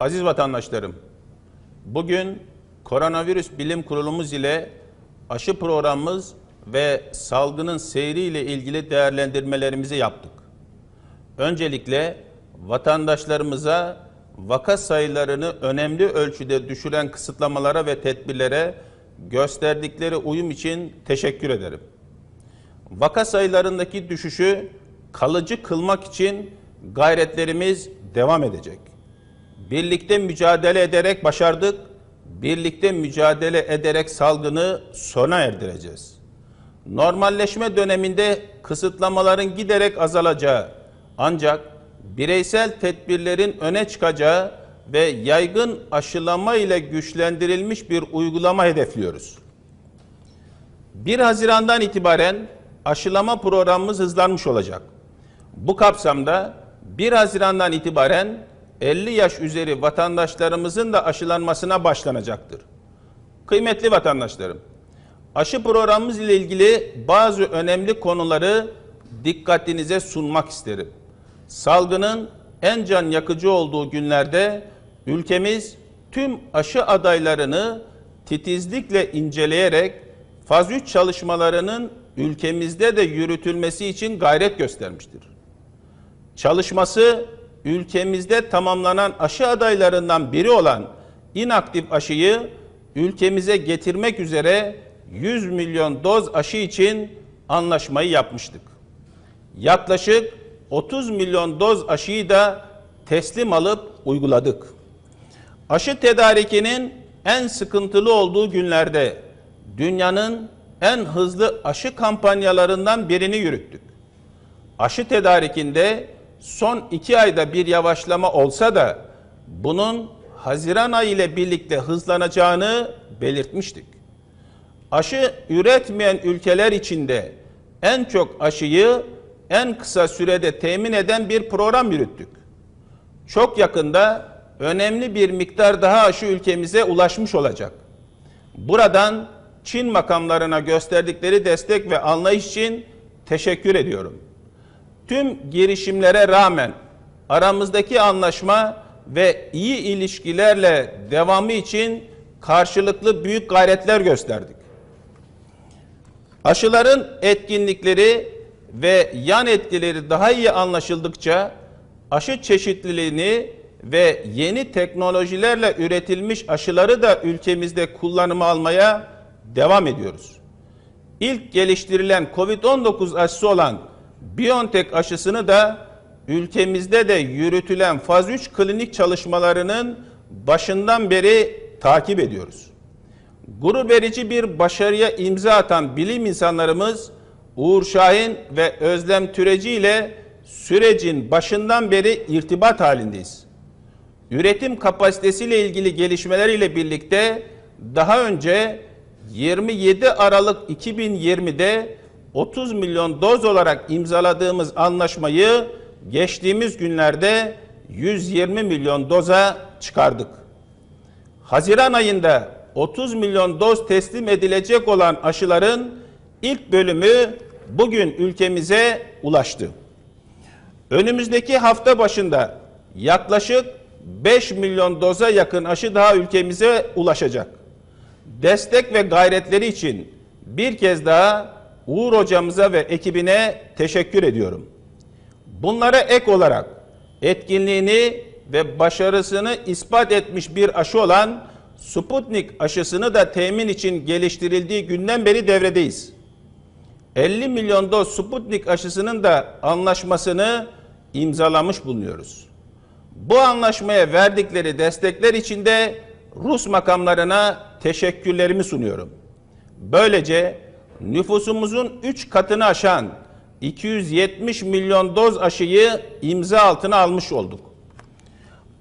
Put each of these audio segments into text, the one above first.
Aziz vatandaşlarım, bugün koronavirüs bilim kurulumuz ile aşı programımız ve salgının seyriyle ilgili değerlendirmelerimizi yaptık. Öncelikle vatandaşlarımıza vaka sayılarını önemli ölçüde düşüren kısıtlamalara ve tedbirlere gösterdikleri uyum için teşekkür ederim. Vaka sayılarındaki düşüşü kalıcı kılmak için gayretlerimiz devam edecek. Birlikte mücadele ederek başardık, birlikte mücadele ederek salgını sona erdireceğiz. Normalleşme döneminde kısıtlamaların giderek azalacağı ancak bireysel tedbirlerin öne çıkacağı ve yaygın aşılama ile güçlendirilmiş bir uygulama hedefliyoruz. 1 Haziran'dan itibaren aşılama programımız hızlanmış olacak. Bu kapsamda 1 Haziran'dan itibaren 50 yaş üzeri vatandaşlarımızın da aşılanmasına başlanacaktır. Kıymetli vatandaşlarım, aşı programımız ile ilgili bazı önemli konuları dikkatinize sunmak isterim. Salgının en can yakıcı olduğu günlerde ülkemiz tüm aşı adaylarını titizlikle inceleyerek faz 3 çalışmalarının ülkemizde de yürütülmesi için gayret göstermiştir. Çalışması ülkemizde tamamlanan aşı adaylarından biri olan inaktif aşıyı ülkemize getirmek üzere 100 milyon doz aşı için anlaşmayı yapmıştık. Yaklaşık 30 milyon doz aşıyı da teslim alıp uyguladık. Aşı tedarikinin en sıkıntılı olduğu günlerde dünyanın en hızlı aşı kampanyalarından birini yürüttük. Aşı tedarikinde son iki ayda bir yavaşlama olsa da bunun Haziran ayı ile birlikte hızlanacağını belirtmiştik. Aşı üretmeyen ülkeler içinde en çok aşıyı en kısa sürede temin eden bir program yürüttük. Çok yakında önemli bir miktar daha aşı ülkemize ulaşmış olacak. Buradan Çin makamlarına gösterdikleri destek ve anlayış için teşekkür ediyorum. Tüm girişimlere rağmen aramızdaki anlaşma ve iyi ilişkilerle devamı için karşılıklı büyük gayretler gösterdik. Aşıların etkinlikleri ve yan etkileri daha iyi anlaşıldıkça aşı çeşitliliğini ve yeni teknolojilerle üretilmiş aşıları da ülkemizde kullanıma almaya devam ediyoruz. İlk geliştirilen COVID-19 aşısı olan BioNTech aşısını da ülkemizde de yürütülen faz 3 klinik çalışmalarının başından beri takip ediyoruz. Gurur verici bir başarıya imza atan bilim insanlarımız Uğur Şahin ve Özlem Türeci ile sürecin başından beri irtibat halindeyiz. Üretim kapasitesiyle ilgili gelişmeleriyle birlikte daha önce 27 Aralık 2020'de 30 milyon doz olarak imzaladığımız anlaşmayı geçtiğimiz günlerde 120 milyon doza çıkardık. Haziran ayında 30 milyon doz teslim edilecek olan aşıların ilk bölümü bugün ülkemize ulaştı. Önümüzdeki hafta başında yaklaşık 5 milyon doza yakın aşı daha ülkemize ulaşacak. Destek ve gayretleri için bir kez daha Uğur hocamıza ve ekibine teşekkür ediyorum. Bunlara ek olarak etkinliğini ve başarısını ispat etmiş bir aşı olan Sputnik aşısını da temin için geliştirildiği günden beri devredeyiz. 50 milyon doz Sputnik aşısının da anlaşmasını imzalamış bulunuyoruz. Bu anlaşmaya verdikleri destekler için de Rus makamlarına teşekkürlerimi sunuyorum. Böylece nüfusumuzun 3 katını aşan 270 milyon doz aşıyı imza altına almış olduk.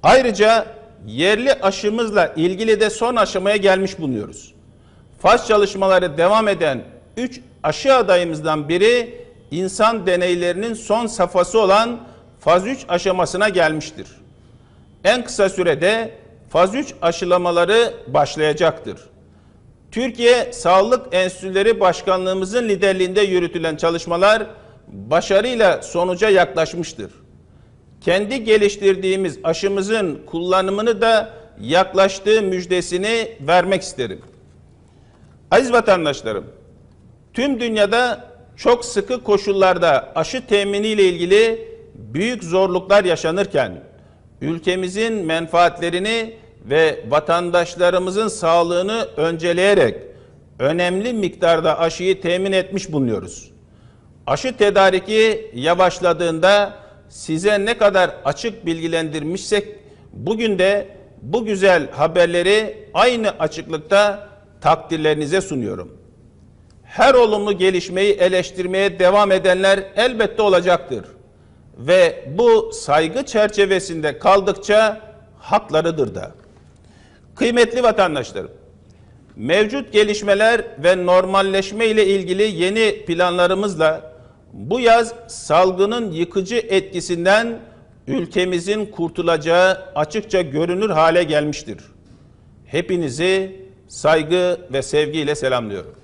Ayrıca yerli aşımızla ilgili de son aşamaya gelmiş bulunuyoruz. Faz çalışmaları devam eden 3 aşı adayımızdan biri insan deneylerinin son safhası olan faz 3 aşamasına gelmiştir. En kısa sürede faz 3 aşılamaları başlayacaktır. Türkiye Sağlık Enstitüleri Başkanlığımızın liderliğinde yürütülen çalışmalar başarıyla sonuca yaklaşmıştır. kendi geliştirdiğimiz aşımızın kullanımını da yaklaştığı müjdesini vermek isterim. Aziz vatandaşlarım, tüm dünyada çok sıkı koşullarda aşı temini ile ilgili büyük zorluklar yaşanırken ülkemizin menfaatlerini ve vatandaşlarımızın sağlığını önceleyerek önemli miktarda aşıyı temin etmiş bulunuyoruz. Aşı tedariki yavaşladığında size ne kadar açık bilgilendirmişsek bugün de bu güzel haberleri aynı açıklıkta takdirlerinize sunuyorum. Her olumlu gelişmeyi eleştirmeye devam edenler elbette olacaktır. Ve bu saygı çerçevesinde kaldıkça haklarıdır da. Kıymetli vatandaşlarım, mevcut gelişmeler ve normalleşme ile ilgili yeni planlarımızla bu yaz salgının yıkıcı etkisinden ülkemizin kurtulacağı açıkça görünür hale gelmiştir. Hepinizi saygı ve sevgiyle selamlıyorum.